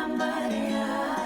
Somebody. marea.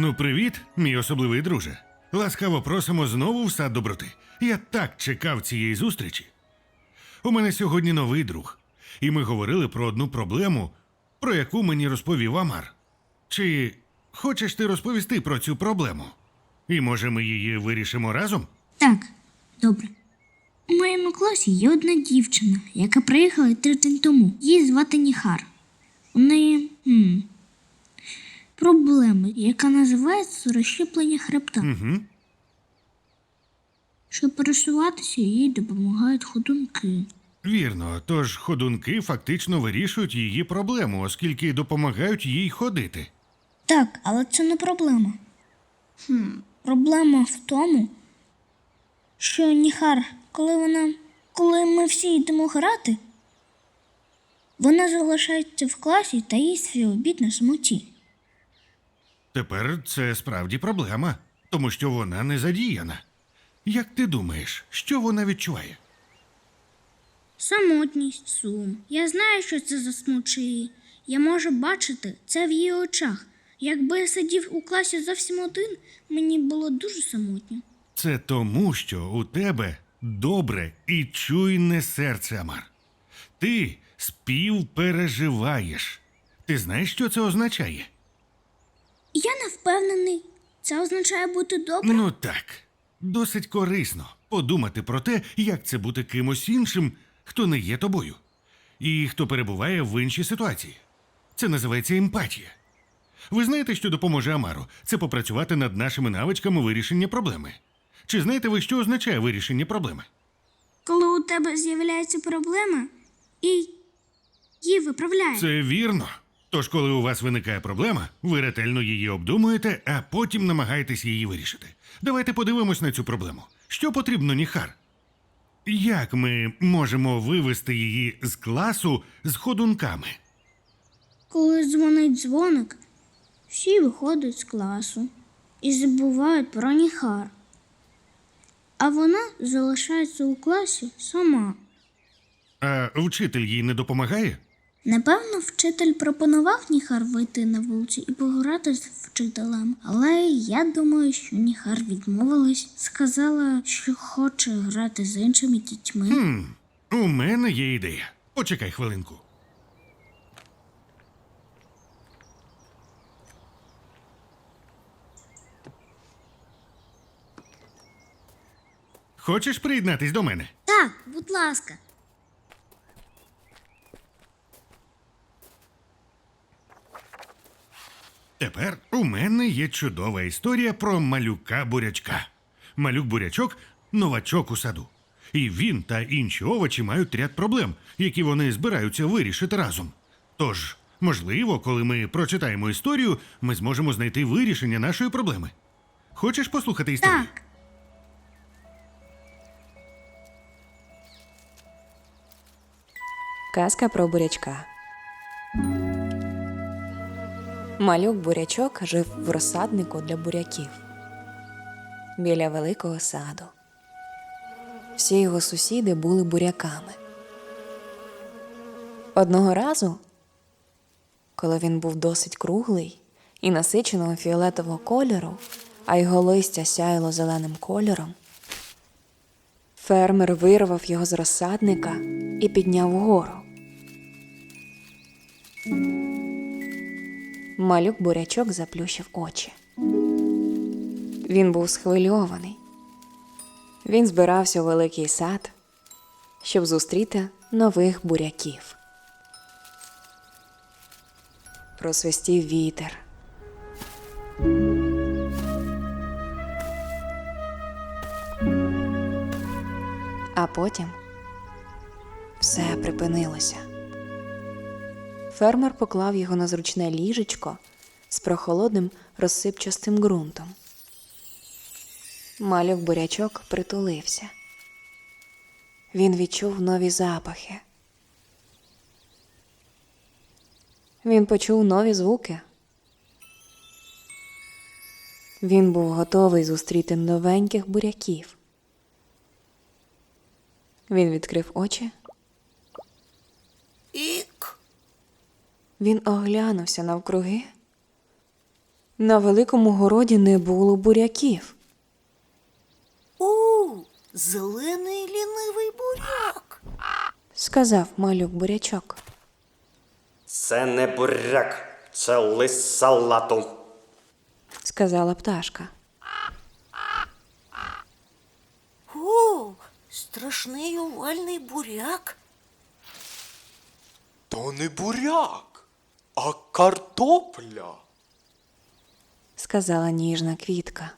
Ну, привіт, мій особливий друже. Ласкаво просимо знову в сад доброти. Я так чекав цієї зустрічі. У мене сьогодні новий друг, і ми говорили про одну проблему, про яку мені розповів Амар. Чи хочеш ти розповісти про цю проблему? І може ми її вирішимо разом? Так, добре. У моєму класі є одна дівчина, яка приїхала тиждень тому. Її звати Ніхар. У неї м, проблема, яка називається розщеплення хребта. Угу. Щоб пересуватися, їй допомагають ходунки. Вірно, тож ходунки фактично вирішують її проблему, оскільки допомагають їй ходити. Так, але це не проблема. Хм, проблема в тому, що Ніхар, коли вона. коли ми всі йдемо грати, вона залишається в класі та їсть свій обід на самоті. Тепер це справді проблема, тому що вона не задіяна. Як ти думаєш, що вона відчуває? Самотність, сум. Я знаю, що це засмучує її. Я можу бачити це в її очах. Якби я сидів у класі зовсім один, мені було дуже самотньо. Це тому, що у тебе добре і чуйне серце, Амар. Ти співпереживаєш. Ти знаєш, що це означає? Я не впевнений. Це означає бути добрим. Ну так, досить корисно подумати про те, як це бути кимось іншим, хто не є тобою, і хто перебуває в іншій ситуації. Це називається емпатія. Ви знаєте, що допоможе Амару? Це попрацювати над нашими навичками вирішення проблеми. Чи знаєте ви, що означає вирішення проблеми? Коли у тебе з'являється проблема і її виправляє. Це вірно. Тож, коли у вас виникає проблема, ви ретельно її обдумуєте, а потім намагаєтесь її вирішити. Давайте подивимось на цю проблему. Що потрібно Ніхар? Як ми можемо вивести її з класу з ходунками? Коли дзвонить дзвоник, всі виходять з класу і забувають про Ніхар. А вона залишається у класі сама. А вчитель їй не допомагає? Напевно, вчитель пропонував Ніхар вийти на вулицю і пограти з вчителем, але я думаю, що Ніхар відмовилась, сказала, що хоче грати з іншими дітьми. Хм, у мене є ідея. Почекай хвилинку. Хочеш приєднатись до мене? Так, будь ласка. Тепер у мене є чудова історія про малюка бурячка. Малюк бурячок новачок у саду. І він та інші овочі мають ряд проблем, які вони збираються вирішити разом. Тож, можливо, коли ми прочитаємо історію, ми зможемо знайти вирішення нашої проблеми. Хочеш послухати історію? Так. Казка про бурячка. Малюк бурячок жив в розсаднику для буряків біля великого саду. Всі його сусіди були буряками. Одного разу, коли він був досить круглий і насиченого фіолетового кольору, а його листя сяяло зеленим кольором, Фермер вирвав його з розсадника і підняв вгору. Малюк бурячок заплющив очі. Він був схвильований. Він збирався у великий сад, щоб зустріти нових буряків. Просвистів вітер. А потім все припинилося. Фермер поклав його на зручне ліжечко з прохолодним розсипчастим ґрунтом. Малюк бурячок притулився. Він відчув нові запахи. Він почув нові звуки. Він був готовий зустріти новеньких буряків. Він відкрив очі. Він оглянувся навкруги. На великому городі не було буряків. У, зелений лінивий буряк. Сказав малюк бурячок. Це не буряк, це лист салату. Сказала пташка. О, страшний овальний буряк. То не буряк, а картопля. Сказала ніжна квітка.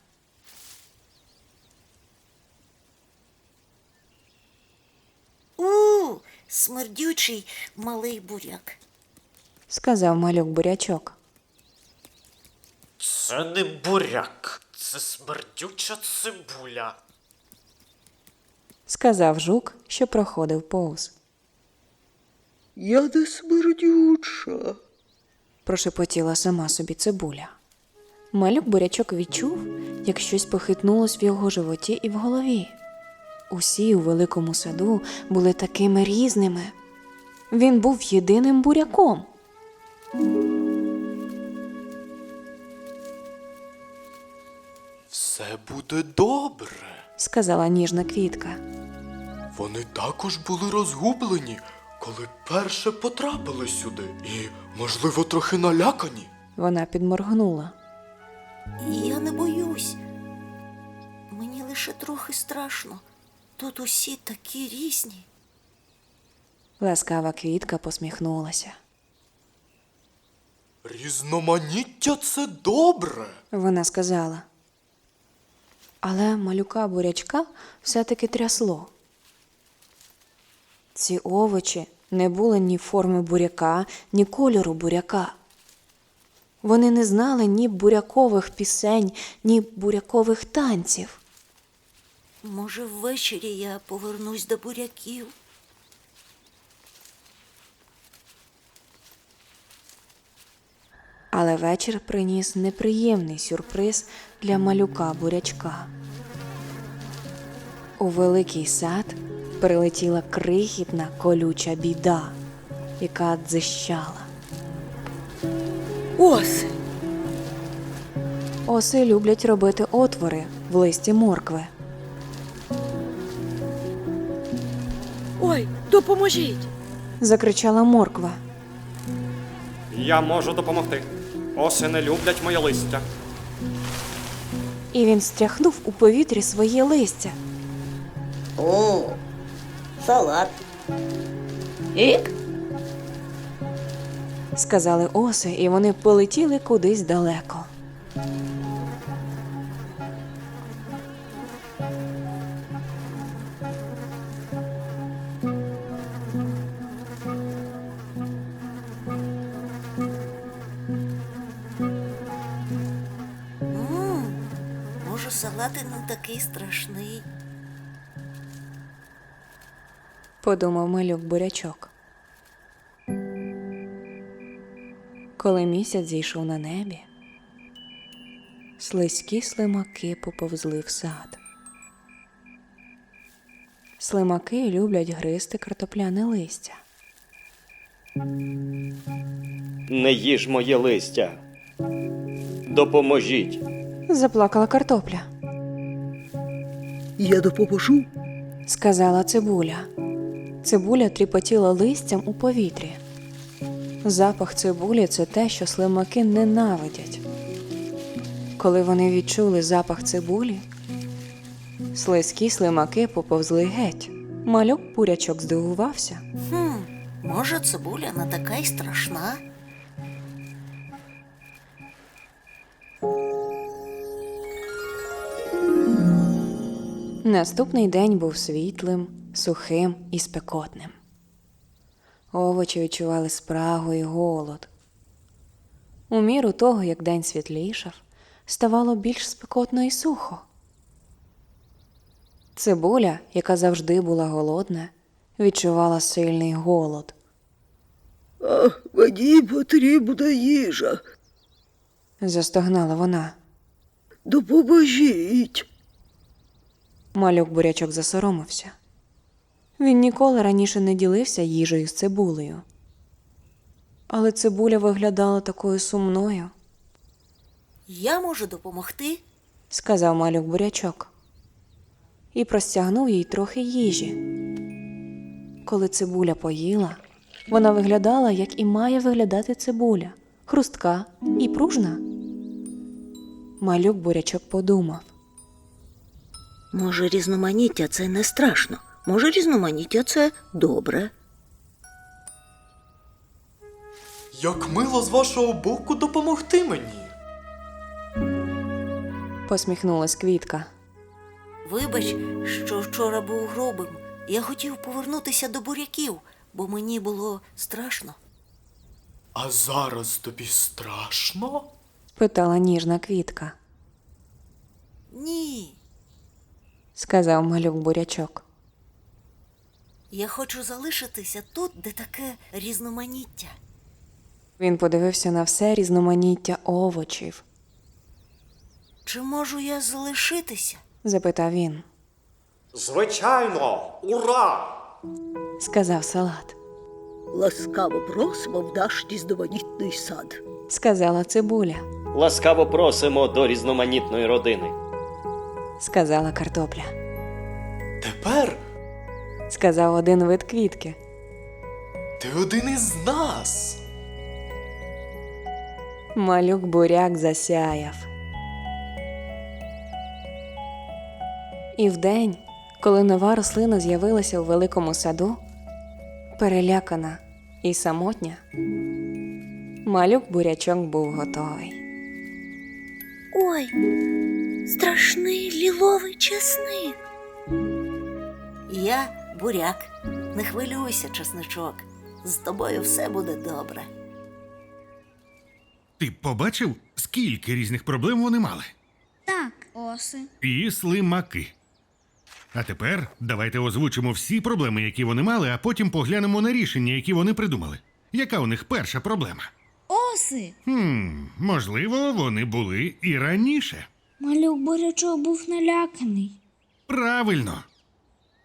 У, смердючий малий буряк. Сказав малюк бурячок. Це не буряк, це смердюча цибуля. Сказав жук, що проходив повз. Я не смердюча. Прошепотіла сама собі цибуля. Малюк бурячок відчув, як щось похитнулось в його животі і в голові. Усі у великому саду були такими різними. Він був єдиним буряком. Все буде добре. сказала ніжна квітка. Вони також були розгублені, коли перше потрапили сюди, і, можливо, трохи налякані. Вона підморгнула. Я не боюсь. Мені лише трохи страшно. Тут усі такі різні. Ласкава квітка посміхнулася. Різноманіття це добре. Вона сказала. Але малюка бурячка все-таки трясло. Ці овочі не були ні форми буряка, ні кольору буряка. Вони не знали ні бурякових пісень, ні бурякових танців. Може, ввечері я повернусь до буряків. Але вечір приніс неприємний сюрприз для малюка бурячка. У великий сад прилетіла крихітна колюча біда, яка дзищала. Ось. Оси люблять робити отвори в листі моркви. Ой, допоможіть. Закричала морква. Я можу допомогти. Оси не люблять моє листя. І він стряхнув у повітрі своє листя. О, салат. Ік. сказали оси, і вони полетіли кудись далеко. М, Може, салат і не такий страшний. Подумав малюк бурячок. Коли місяць зійшов на небі, слизькі слимаки поповзли в сад. Слимаки люблять гризти картопляне листя. Не їж моє листя. Допоможіть. Заплакала картопля, Я допоможу. сказала цибуля. Цибуля тріпотіла листям у повітрі. Запах цибулі це те, що слимаки ненавидять. Коли вони відчули запах цибулі, слизькі слимаки поповзли геть. Малюк бурячок здивувався. Хм, може, цибуля не така й страшна. Наступний день був світлим, сухим і спекотним. Овочі відчували спрагу і голод. У міру того, як день світлішав, ставало більш спекотно і сухо. Цибуля, яка завжди була голодна, відчувала сильний голод. А мені потрібна їжа. Застогнала вона. Допоможіть. Малюк бурячок засоромився. Він ніколи раніше не ділився їжею з цибулею. Але цибуля виглядала такою сумною, Я можу допомогти. сказав малюк бурячок і простягнув їй трохи їжі. Коли цибуля поїла, вона виглядала, як і має виглядати цибуля, хрустка і пружна. Малюк бурячок подумав. Може, різноманіття це не страшно. Може, різноманіття це добре. Як мило з вашого боку допомогти мені. Посміхнулась квітка. Вибач, що вчора був грубим. Я хотів повернутися до буряків, бо мені було страшно. А зараз тобі страшно? Питала ніжна квітка, Ні, сказав малюк бурячок. Я хочу залишитися тут, де таке різноманіття. Він подивився на все різноманіття овочів, Чи можу я залишитися? запитав він, Звичайно, ура! сказав салат, Ласкаво просимо в наш різноманітний сад. сказала цибуля, Ласкаво просимо до різноманітної родини. сказала картопля, Тепер сказав один вид квітки, ти один із нас. малюк буряк засяяв. І вдень, коли нова рослина з'явилася у великому саду, перелякана і самотня, малюк бурячок був готовий. Ой, страшний ліловий чесник. Я буряк. Не хвилюйся, чесничок. З тобою все буде добре. Ти побачив, скільки різних проблем вони мали? Так, оси. І слимаки. А тепер давайте озвучимо всі проблеми, які вони мали, а потім поглянемо на рішення, які вони придумали. Яка у них перша проблема? Оси! Хм, можливо, вони були і раніше. Малюк бурячок був наляканий. Правильно.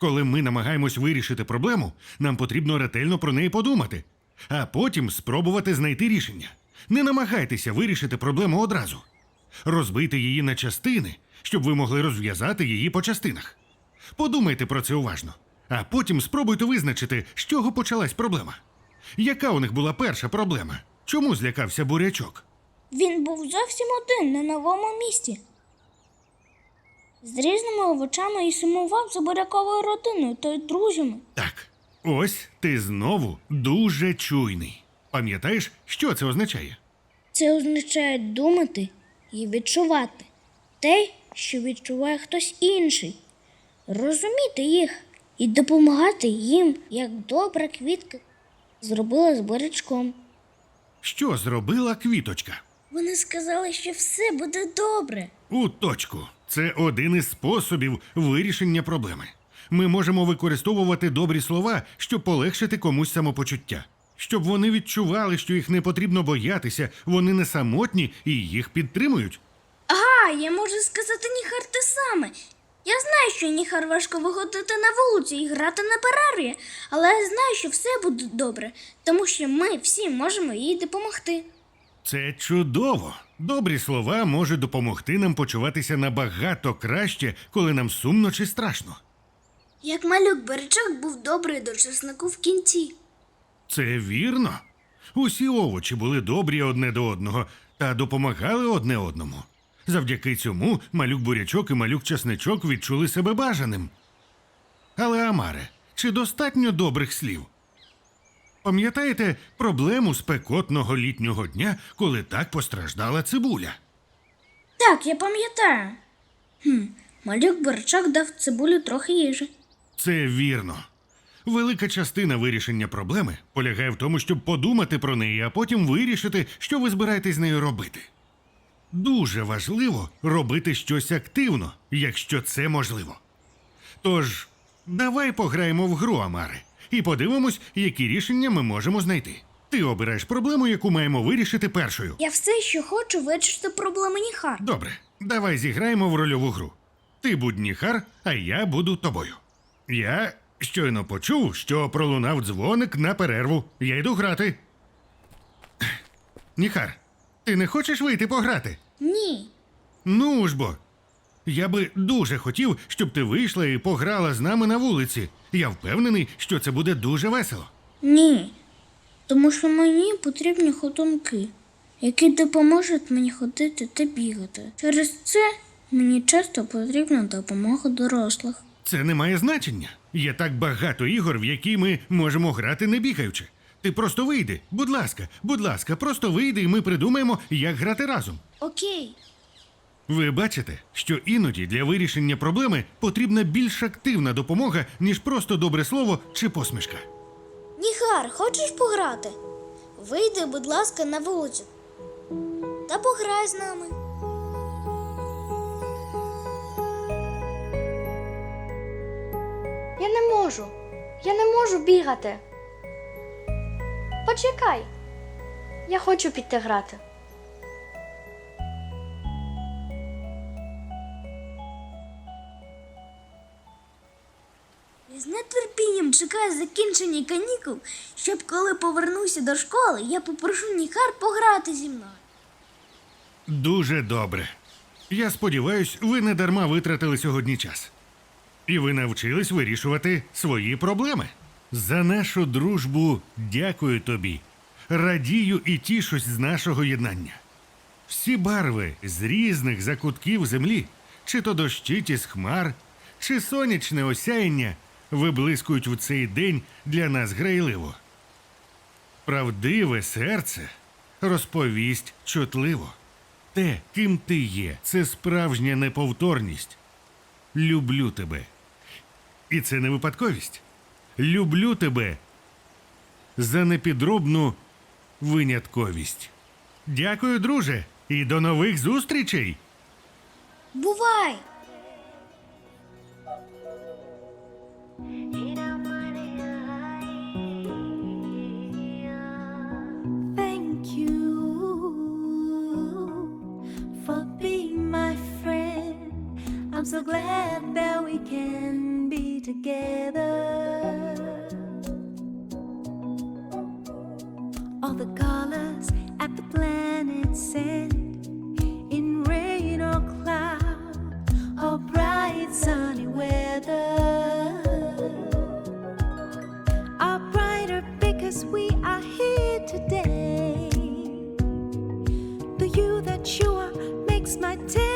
Коли ми намагаємось вирішити проблему, нам потрібно ретельно про неї подумати, а потім спробувати знайти рішення. Не намагайтеся вирішити проблему одразу. Розбийте її на частини, щоб ви могли розв'язати її по частинах. Подумайте про це уважно, а потім спробуйте визначити, з чого почалась проблема. Яка у них була перша проблема? Чому злякався бурячок? Він був зовсім один на новому місці. З різними овочами і сумував за буряковою родиною та й друзями. Так, ось ти знову дуже чуйний. Пам'ятаєш, що це означає? Це означає думати і відчувати те, що відчуває хтось інший, розуміти їх і допомагати їм, як добра квітка зробила з бурячком. Що зробила квіточка? Вони сказали, що все буде добре. У точку. Це один із способів вирішення проблеми. Ми можемо використовувати добрі слова, щоб полегшити комусь самопочуття, щоб вони відчували, що їх не потрібно боятися, вони не самотні і їх підтримують. А, я можу сказати Ніхар те саме. Я знаю, що Ніхар важко виходити на вулицю і грати на перерві, але я знаю, що все буде добре, тому що ми всі можемо їй допомогти. Це чудово. Добрі слова можуть допомогти нам почуватися набагато краще, коли нам сумно чи страшно. Як малюк Беречок був добрий до чеснику в кінці. Це вірно. Усі овочі були добрі одне до одного та допомагали одне одному. Завдяки цьому малюк бурячок і малюк часничок відчули себе бажаним. Але, Амаре, чи достатньо добрих слів? Пам'ятаєте проблему спекотного літнього дня, коли так постраждала цибуля? Так, я пам'ятаю. Хм, малюк Беречок дав цибулю трохи їжі. Це вірно. Велика частина вирішення проблеми полягає в тому, щоб подумати про неї, а потім вирішити, що ви збираєтесь з нею робити. Дуже важливо робити щось активно, якщо це можливо. Тож, давай пограємо в гру, Амари, і подивимось, які рішення ми можемо знайти. Ти обираєш проблему, яку маємо вирішити першою. Я все, що хочу, вирішити проблеми Ніхар. Добре, давай зіграємо в рольову гру. Ти будь Ніхар, а я буду тобою. Я щойно почув, що пролунав дзвоник на перерву. Я йду грати. Ніхар, ти не хочеш вийти пограти? Ні. Ну ж бо. Я би дуже хотів, щоб ти вийшла і пограла з нами на вулиці. Я впевнений, що це буде дуже весело. Ні. Тому що мені потрібні ходунки, які допоможуть мені ходити та бігати. Через це мені часто потрібна допомога дорослих. Це не має значення. Є так багато ігор, в які ми можемо грати не бігаючи. Ти просто вийди, будь ласка, будь ласка, просто вийди, і ми придумаємо, як грати разом. Окей. Ви бачите, що іноді для вирішення проблеми потрібна більш активна допомога, ніж просто добре слово чи посмішка. Ніхар, хочеш пограти? Вийди, будь ласка, на вулицю. Та пограй з нами. Я не можу. Я не можу бігати. Почекай. Я хочу піти грати. З нетерпінням чекаю закінчення канікул, щоб коли повернуся до школи, я попрошу Ніхар пограти зі мною. Дуже добре. Я сподіваюсь, ви не дарма витратили сьогодні час. І ви навчились вирішувати свої проблеми. За нашу дружбу дякую тобі. Радію і тішусь з нашого єднання. Всі барви з різних закутків землі, чи то дощиті з хмар, чи сонячне осяяння виблискують в цей день для нас грайливо. Правдиве серце розповість чутливо. Те, ким ти є, це справжня неповторність. Люблю тебе. І це не випадковість. Люблю тебе за непідробну винятковість. Дякую, друже, і до нових зустрічей. Бувай! I'm so glad that we can be together. All the colors at the planet's end, in rain or cloud, or bright sunny weather, are brighter because we are here today. The you that you are makes my day.